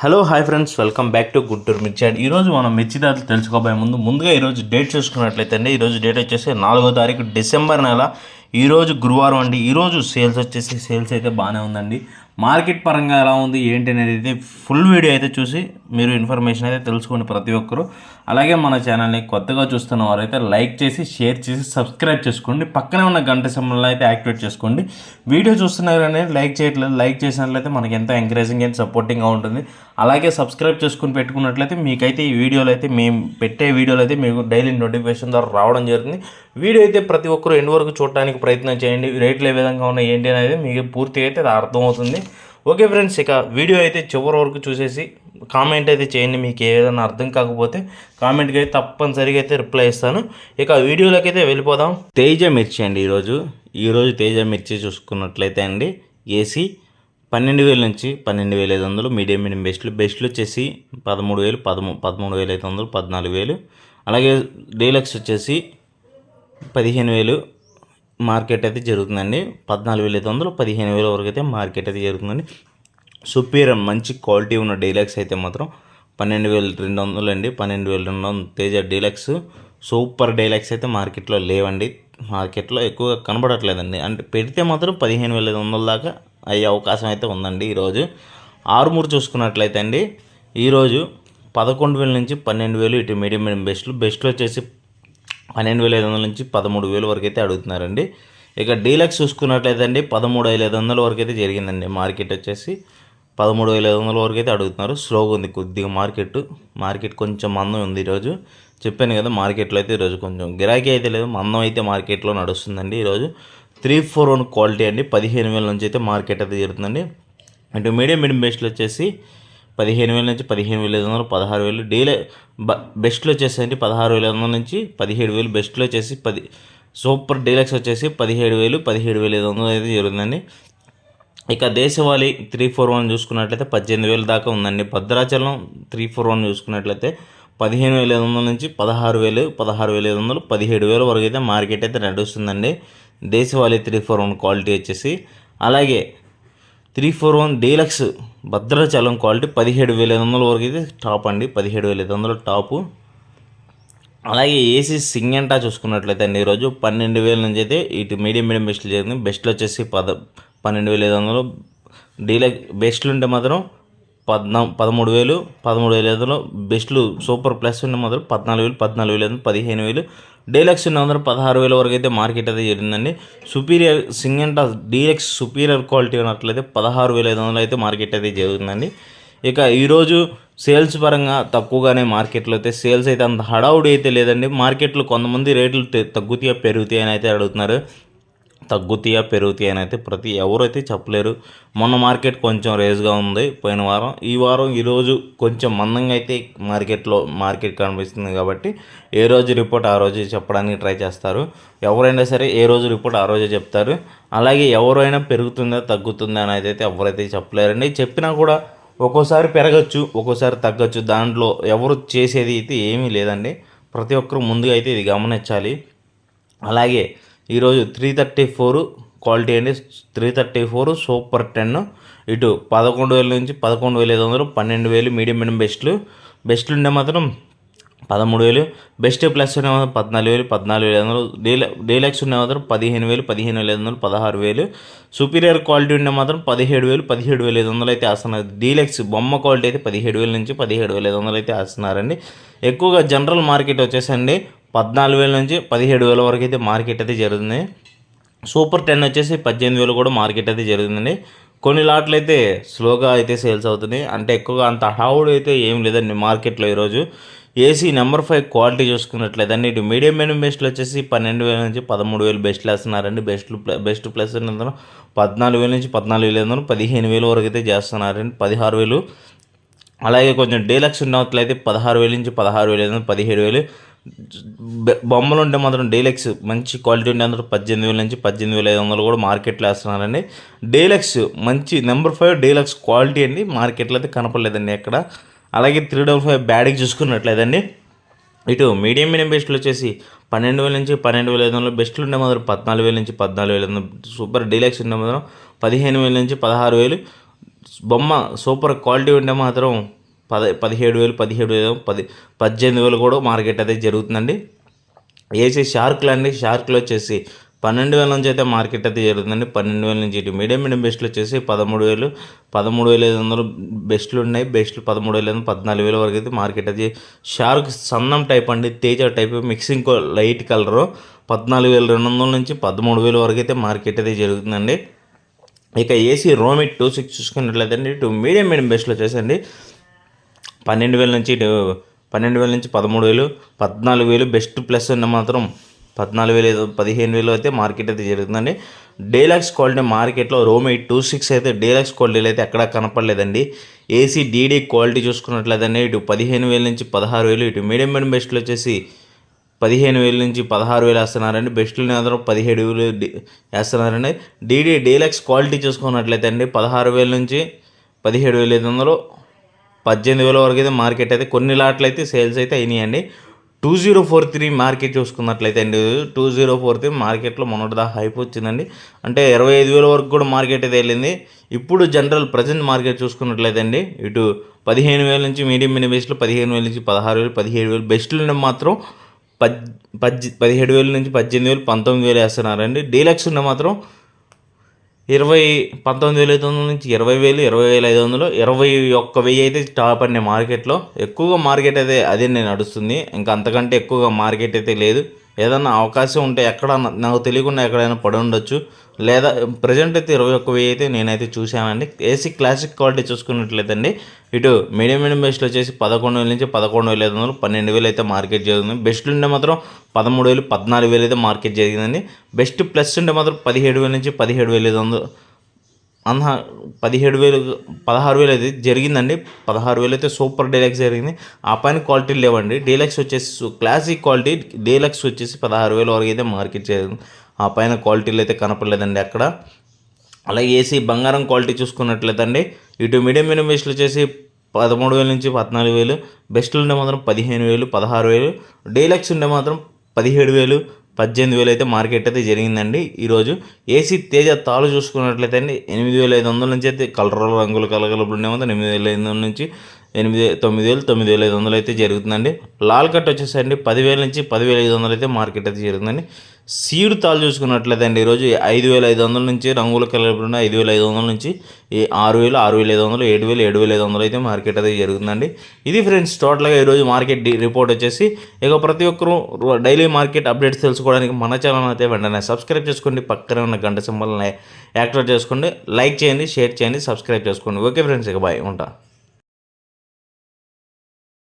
Hello hi friends welcome back to Guntur Mirchi and ఈరోజు మనం మిర్చి ధరలు తెలుసుకోబోయే ముందు ముందుగా ఈరోజు డేట్ చూసుకున్నట్లయితే అండి ఈరోజు డేట్ వచ్చేసి నాలుగో తారీఖు డిసెంబర్ నెల. ఈరోజు గురువారం అండి. ఈరోజు సేల్స్ వచ్చేసి సేల్స్ అయితే బాగానే ఉందండి. మార్కెట్ పరంగా ఎలా ఉంది ఏంటి అనేది అయితే ఫుల్ వీడియో అయితే చూసి మీరు ఇన్ఫర్మేషన్ అయితే తెలుసుకోండి ప్రతి ఒక్కరు అలాగే మన ఛానల్ని కొత్తగా చూస్తున్న వారైతే లైక్ చేసి షేర్ చేసి సబ్స్క్రైబ్ చేసుకోండి. పక్కనే ఉన్న గంట సమయంలో అయితే యాక్టివేట్ చేసుకోండి. వీడియో చూస్తున్నారనే లైక్ చేయట్లేదు. లైక్ చేసినట్లయితే మనకి ఎంతో ఎంకరేజింగ్ అండ్ సపోర్టింగ్గా ఉంటుంది. అలాగే సబ్స్క్రైబ్ చేసుకుని పెట్టుకున్నట్లయితే మీకైతే ఈ వీడియోలు అయితే మేము పెట్టే వీడియోలు అయితే మీకు డైలీ నోటిఫికేషన్ ద్వారా రావడం జరుగుతుంది. వీడియో అయితే ప్రతి ఒక్కరు ఎండ్ వరకు చూడడానికి ప్రయత్నం చేయండి. రేట్లు ఏ విధంగా ఉన్నాయి ఏంటి అనేది మీకు పూర్తిగా అయితే అర్థమవుతుంది. ఓకే ఫ్రెండ్స్ ఇక వీడియో అయితే చివరి వరకు చూసేసి కామెంట్ అయితే చేయండి మీకు ఏదైనా అర్థం కాకపోతే కామెంట్కి అయితే తప్పనిసరిగా అయితే రిప్లై ఇస్తాను. ఇక వీడియోలోకి అయితే వెళ్ళిపోదాం. తేజ మిర్చి అండి ఈరోజు. ఈరోజు తేజ మిర్చి చూసుకున్నట్లయితే అండి ఏసీ పన్నెండు వేల నుంచి పన్నెండు వేల ఐదు వందలు మీడియం మీడియం బెస్ట్లు. బెస్ట్లు వచ్చేసి పదమూడు వేలు పదమూ పదమూడు వేల ఐదు వందలు పద్నాలుగు వేలు. అలాగే డీలక్స్ వచ్చేసి పదిహేను వేలు మార్కెట్ అయితే జరుగుతుందండి. పద్నాలుగు వేల ఐదు వందలు పదిహేను వేల వరకు అయితే మార్కెట్ అయితే జరుగుతుందండి. సుపీరియర్ మంచి క్వాలిటీ ఉన్న డీలక్స్ అయితే మాత్రం పన్నెండు వేల రెండు వందలు అండి. పన్నెండు వేల రెండు వందలు. తేజ డీలక్స్ సూపర్ డీలక్స్ అయితే మార్కెట్లో లేవండి. మార్కెట్లో ఎక్కువగా కనబడట్లేదండి. అంటే పెడితే మాత్రం పదిహేను వేల ఐదు వందల దాకా అయ్యే అవకాశం అయితే ఉందండి ఈరోజు. ఆరుమూరు చూసుకున్నట్లయితే అండి ఈరోజు పదకొండు వేల నుంచి పన్నెండు వేలు ఇటు మీడియం మీడియం బెస్ట్లు. బెస్ట్లు వచ్చేసి పన్నెండు వేల ఐదు వందల నుంచి పదమూడు వేలు వరకు అయితే అడుగుతున్నారండి. ఇక డీలక్స్ చూసుకున్నట్లయితే అండి పదమూడు వేల ఐదు వందల వరకు అయితే జరిగిందండి మార్కెట్ వచ్చేసి. పదమూడు వేల ఐదు వందల వరకు అయితే అడుగుతున్నారు. స్లోగా ఉంది కొద్దిగా మార్కెట్. మార్కెట్ కొంచెం మందం ఉంది ఈరోజు. చెప్పాను కదా మార్కెట్లో అయితే ఈరోజు కొంచెం గిరాకీ అయితే లేదు. మందం అయితే మార్కెట్లో నడుస్తుందండి ఈరోజు. త్రీ ఫోర్ వన్ క్వాలిటీ అండి. పదిహేను వేల నుంచి అయితే మార్కెట్ అయితే జరుగుతుందండి అంటే మీడియం మీడియం బెస్ట్లు వచ్చేసి పదిహేను వేల నుంచి పదిహేను వేల ఐదు వందలు పదహారు వేలు. డీలే బ బెస్ట్లు వచ్చేసండి పదహారు వేల ఐదు వందల నుంచి పదిహేడు వేలు. బెస్ట్లు వచ్చేసి పది సూపర్ డీలక్స్ వచ్చేసి పదిహేడు వేలు పదిహేడు వేల ఐదు వందలు అయితే జరుగుతుందండి ఇక దేశవాళీ త్రీ ఫోర్ వన్ చూసుకున్నట్లయితే పద్దెనిమిది వేల దాకా ఉందండి. భద్రాచలం త్రీ ఫోర్ వన్ చూసుకున్నట్లయితే పదిహేను వేల ఐదు వందల నుంచి పదహారు వేలు పదహారు వేల ఐదు వందలు పదిహేడు వేల వరకు అయితే మార్కెట్ అయితే నడుస్తుందండి. దేశవాళీ త్రీ ఫోర్ వన్ క్వాలిటీ వచ్చేసి అలాగే three four one deluxe Bhadrachalam quality పదిహేడు వేల ఐదు వందల వరకు అయితే టాప్ అండి. పదిహేడు వేల ఐదు వందలు టాపు. అలాగే ఏసీ సింగంటా చూసుకున్నట్లయితే అండి ఈరోజు పన్నెండు వేల నుంచి అయితే ఇటు మీడియం మీడియం బెస్ట్లు జరిగింది. బెస్ట్లు వచ్చేసి పద పన్నెండు వేల ఐదు వందలు. డీలక్ బెస్ట్లు ఉంటే మాత్రం పద్నా పదమూడు వేలు పదమూడు వేల ఐదు వందలు. బెస్ట్లు సూపర్ ప్లస్ ఉంటే మాత్రం పద్నాలుగు వేలు పద్నాలుగు వేల ఐదు పదిహేను వేలు. డీలక్స్ ఉన్న మాత్రం పదహారు వేల వరకు అయితే మార్కెట్ అయితే జరిగిందండి. సుపీరియర్ సింగంటా డీలక్స్ సుపీరియర్ క్వాలిటీ ఉన్నట్లయితే పదహారు వేల ఐదు వందలు అయితే మార్కెట్ అయితే జరుగుతుందండి ఇక ఈరోజు సేల్స్ పరంగా తక్కువగానే మార్కెట్లో అయితే సేల్స్ అయితే అంత హడావుడి అయితే లేదండి. మార్కెట్లో కొంతమంది రేట్లు తగ్గుతాయా పెరుగుతాయా అని అయితే అడుగుతున్నారు. తగ్గుతాయా పెరుగుతాయి అని అయితే ప్రతి ఎవరైతే చెప్పలేరు. మొన్న మార్కెట్ కొంచెం రేజ్గా ఉంది పోయిన వారం. ఈ వారం ఈరోజు కొంచెం మందంగా అయితే మార్కెట్లో మార్కెట్ కనిపిస్తుంది కాబట్టి ఏ రోజు రిపోర్ట్ ఆ రోజు చెప్పడానికి ట్రై చేస్తారు. ఎవరైనా సరే ఏ రోజు రిపోర్ట్ ఆ రోజే చెప్తారు. అలాగే ఎవరైనా పెరుగుతుందా తగ్గుతుందా అని అయితే ఎవరైతే చెప్పలేరండి. చెప్పినా కూడా ఒక్కోసారి పెరగచ్చు ఒక్కోసారి తగ్గచ్చు. దాంట్లో ఎవరు చేసేది అయితే ఏమీ లేదండి. ప్రతి ఒక్కరు ముందుగా అయితే ఇది గమనించాలి. అలాగే ఈరోజు త్రీ థర్టీ ఫోర్ క్వాలిటీ అండి. Three thirty four super ten ఇటు పదకొండు వేల నుంచి పదకొండు వేల ఐదు వందలు పన్నెండు వేలు మీడియం మీడియం బెస్ట్లు బెస్ట్లు ఉండే మాత్రం పదమూడు వేలు. బెస్ట్ ప్లస్ ఉండే మాత్రం పద్నాలుగు వేలు పద్నాలుగు వేల ఐదు వందలు. డీల డీలక్స్ ఉండే మాత్రం పదిహేను వేలు పదిహేను వేల ఐదు వందలు పదహారు వేలు. సుపీరియర్ క్వాలిటీ ఉండే మాత్రం పదిహేడు వేలు పదిహేడు వేల ఐదు వందలు అయితే ఆస్తున్నారు. డీలక్స్ బొమ్మ క్వాలిటీ అయితే పదిహేడు వేల నుంచి పదిహేడు వేల ఐదు వందలు అయితే ఆస్తున్నారండి ఎక్కువగా జనరల్ మార్కెట్ వచ్చేసండి. పద్నాలుగు వేల నుంచి పదిహేడు వేల వరకు అయితే మార్కెట్ అయితే జరుగుతుంది. సూపర్ టెన్ వచ్చేసి పద్దెనిమిది వేలు కూడా మార్కెట్ అయితే జరుగుతుందండి కొన్ని లాట్లు అయితే స్లోగా అయితే సేల్స్ అవుతున్నాయి. అంటే ఎక్కువగా అంత హడావుడు అయితే ఏం లేదండి మార్కెట్లో ఈరోజు. ఏసీ నెంబర్ ఫైవ్ క్వాలిటీ చూసుకున్నట్లయితే ఇటు మీడియం మీడియం బెస్ట్లు వచ్చేసి పన్నెండు వేల నుంచి పదమూడు వేలు బెస్ట్లు వేస్తున్నారండి బెస్ట్ బెస్ట్ ప్లస్ ఏంటంటే పద్నాలుగు వేల నుంచి పద్నాలుగు వేలు ఐదు పదిహేను వేలు వరకు అయితే చేస్తున్నారండి. పదహారు వేలు. అలాగే కొంచెం డీలక్స్ ఉన్నట్లయితే పదహారు వేల నుంచి పదహారు వేలు పదిహేడు వేలు. బొమ్మలు ఉంటే మాత్రం డీలక్స్ మంచి క్వాలిటీ ఉండే అందరూ పద్దెనిమిది వేల నుంచి పద్దెనిమిది వేల ఐదు వందలు కూడా మార్కెట్లో వేస్తున్నారండి. డీలక్స్ మంచి నెంబర్ ఫైవ్ డీలక్స్ క్వాలిటీ అండి. మార్కెట్లో అయితే కనపడలేదండి ఎక్కడ. అలాగే త్రీ డబల్ ఫైవ్ బ్యాడ్కి చూసుకున్నట్లేదండి ఇటు మీడియం మీడియం బెస్ట్లు వచ్చేసి పన్నెండు వేల నుంచి పన్నెండు వేల ఐదు వందలు బెస్ట్లు ఉండే మాత్రం పద్నాలుగు వేల నుంచి పద్నాలుగు వేల ఐదు సూపర్ డీలక్స్ ఉండే మాత్రం పదిహేను వేల నుంచి పదహారు వేలు. బొమ్మ సూపర్ క్వాలిటీ ఉంటే మాత్రం పద పదిహేడు వేలు పదిహేడు వేలు పది పద్దెనిమిది వేలు కూడా మార్కెట్ అయితే జరుగుతుందండి. ఏసీ షార్క్లు అండి షార్క్లు వచ్చేసి పన్నెండు వేల నుంచి అయితే మార్కెట్ అయితే జరుగుతుందండి. పన్నెండు వేల నుంచి ఇటు మీడియం మీడియం బెస్ట్లు వచ్చేసి పదమూడు వేలు పదమూడు వేల ఐదు వందలు బెస్ట్లు ఉన్నాయి. బెస్ట్లు పదమూడు వేల పద్నాలుగు వేల వరకు అయితే మార్కెట్ అది షార్క్ సన్నం టైప్ అండి Teja type mixing light colour పద్నాలుగు వేల రెండు వందల నుంచి పదమూడు వేల వరకు అయితే మార్కెట్ అయితే జరుగుతుందండి. ఇక ఏసీ రోమిట్ టూ సిక్స్ చూసుకున్నట్లయితే అండి ఇటు మీడియం మీడియం బెస్ట్లు వచ్చేసండి పన్నెండు వేల నుంచి ఇటు పన్నెండు వేల నుంచి పదమూడు వేలు పద్నాలుగు వేలు బెస్ట్ ప్లస్ ఉన్న మాత్రం పద్నాలుగు వేలు పదిహేను వేలు అయితే మార్కెట్ అయితే జరుగుతుందండి. డేలక్స్ క్వాలిటీ మార్కెట్లో రోమి టూ సిక్స్ అయితే డేలక్స్ క్వాలిటీలు అయితే ఎక్కడా కనపడలేదండి. ఏసీ డీడీ క్వాలిటీ చూసుకున్నట్లయితే ఇటు పదిహేను వేల నుంచి పదహారు వేలు ఇటు మీడియం మీడియం బెస్ట్లు వచ్చేసి పదిహేను వేల నుంచి పదహారు వేలు వేస్తున్నారండి. బెస్ట్లు మాత్రం పదిహేడు వేలు వేస్తున్నారండి. డీడీ డీలక్స్ క్వాలిటీ చూసుకున్నట్లయితే అండి పదహారు వేల నుంచి పదిహేడు వేల ఐదు వందలు పద్దెనిమిది వేల వరకు అయితే మార్కెట్ అయితే కొన్ని లాట్లు అయితే సేల్స్ అయితే అయినాయండి. Two zero four three market చూసుకున్నట్లయితే అండి టూ జీరో ఫోర్ త్రీ మార్కెట్లో మొన్నటిదా హైప్ వచ్చిందండి. అంటే ఇరవై ఐదు వేల వరకు కూడా మార్కెట్ అయితే వెళ్ళింది. ఇప్పుడు జనరల్ ప్రజెంట్ మార్కెట్ చూసుకున్నట్లయితే అండి ఇటు పదిహేను వేల నుంచి మీడియం మినీ బెస్ట్లు పదిహేను వేల నుంచి పదహారు వేలు పదిహేడు వేలు. బెస్ట్లు మాత్రం పద్ పద్ పదిహేడు వేల నుంచి పద్దెనిమిది వేలు పంతొమ్మిది వేలు వేస్తున్నారండి. డీలక్స్ ఉన్న మాత్రం ఇరవై పంతొమ్మిది వేల ఐదు వందల నుంచి ఇరవై వేలు ఇరవై వేల ఐదు వందలు ఇరవై ఒక్క వెయ్యి అయితే టాప్ అండి మార్కెట్లో. ఎక్కువగా మార్కెట్ అయితే అదే నేను నడుస్తుంది. ఇంకా అంతకంటే ఎక్కువగా మార్కెట్ అయితే లేదు. ఏదన్నా అవకాశం ఉంటే ఎక్కడ నాకు తెలియకుండా ఎక్కడైనా పడి ఉండొచ్చు. లేదా ప్రజెంట్ అయితే ఇరవై ఒక్క వెయ్యి అయితే నేనైతే చూశానండి. ఏసీ క్లాసిక్ క్వాలిటీ చూసుకున్నట్లయితే అండి ఇటు మీడియం మీడియం బెస్ట్లు వచ్చేసి పదకొండు వేల నుంచి పదకొండు వేల ఐదు వందలు పన్నెండు వేలు అయితే మార్కెట్ జరిగింది. బెస్ట్ ఉంటే మాత్రం పదమూడు వేలు పద్నాలుగు వేలు అయితే మార్కెట్ జరిగిందండి. బెస్ట్ ప్లస్ ఉంటే మాత్రం పదిహేడు వేల నుంచి పదిహేడు వేల ఐదు వందలు అన్న పదిహేడు వేలు పదహారు వేలు అయితే జరిగిందండి. పదహారు వేలు అయితే సూపర్ డీలక్స్ జరిగింది. ఆ పైన క్వాలిటీ లేవండి. డీలక్స్ వచ్చేసి క్లాసిక్ క్వాలిటీ డీలక్స్ వచ్చేసి పదహారు వేల వరకు అయితే మార్కెట్ జరిగింది ఆ పైన క్వాలిటీలు అయితే కనపడలేదండి అక్కడ. అలాగే ఏసీ బంగారం క్వాలిటీ చూసుకున్నట్లయితే అండి ఇటు మీడియం మీడియం బెస్ట్లు వచ్చేసి పదమూడు వేల నుంచి పద్నాలుగు వేలు. బెస్ట్లు ఉండే మాత్రం పదిహేను వేలు పదహారు వేలు. డీలక్స్ ఉండే మాత్రం పదిహేడు వేలు పద్దెనిమిది వేలు అయితే మార్కెట్ అయితే జరిగిందండి. ఈరోజు ఏసీ తేజ తాಳು చూసుకున్నట్లయితే అండి ఎనిమిది వేల ఐదు వందల నుంచి అయితే కలర్ రంగులు కలగలబడి ఉండే ఎనిమిది వేల ఐదు వందల నుంచి ఎనిమిది తొమ్మిది వేలు తొమ్మిది వేల ఐదు వందలు అయితే జరుగుతుందండి. లాల్ కట్ వచ్చేసండి పదివేల నుంచి పదివేల ఐదు వందలు అయితే మార్కెట్ అయితే జరుగుతుందండి. సీడ్ తాలు చూసుకున్నట్లయితే అండి ఈరోజు ఐదు వేల ఐదు వందల నుంచి రంగుల కలర్ ఉన్న ఐదు వేల ఐదు వందల నుంచి ఈ ఆరు వేలు ఆరు వేల ఐదు వందలు ఏడు వేలు ఏడు వేల ఐదు వందలు అయితే మార్కెట్ అయితే జరుగుతుందండి. ఇది ఫ్రెండ్స్ టోటల్గా ఈరోజు మార్కెట్ రిపోర్ట్ వచ్చేసి ఇక ప్రతి ఒక్కరూ డైలీ మార్కెట్ అప్డేట్స్ తెలుసుకోవడానికి మన ఛానల్ అయితే వెంటనే సబ్స్క్రైబ్ చేసుకోండి. పక్కనే ఉన్న గంట సింబల్ని యాక్టివేట్ చేసుకోండి. లైక్ చేయండి షేర్ చేయండి సబ్స్క్రైబ్ చేసుకోండి. ఓకే ఫ్రెండ్స్ ఇక బాయ్ ఉంటా.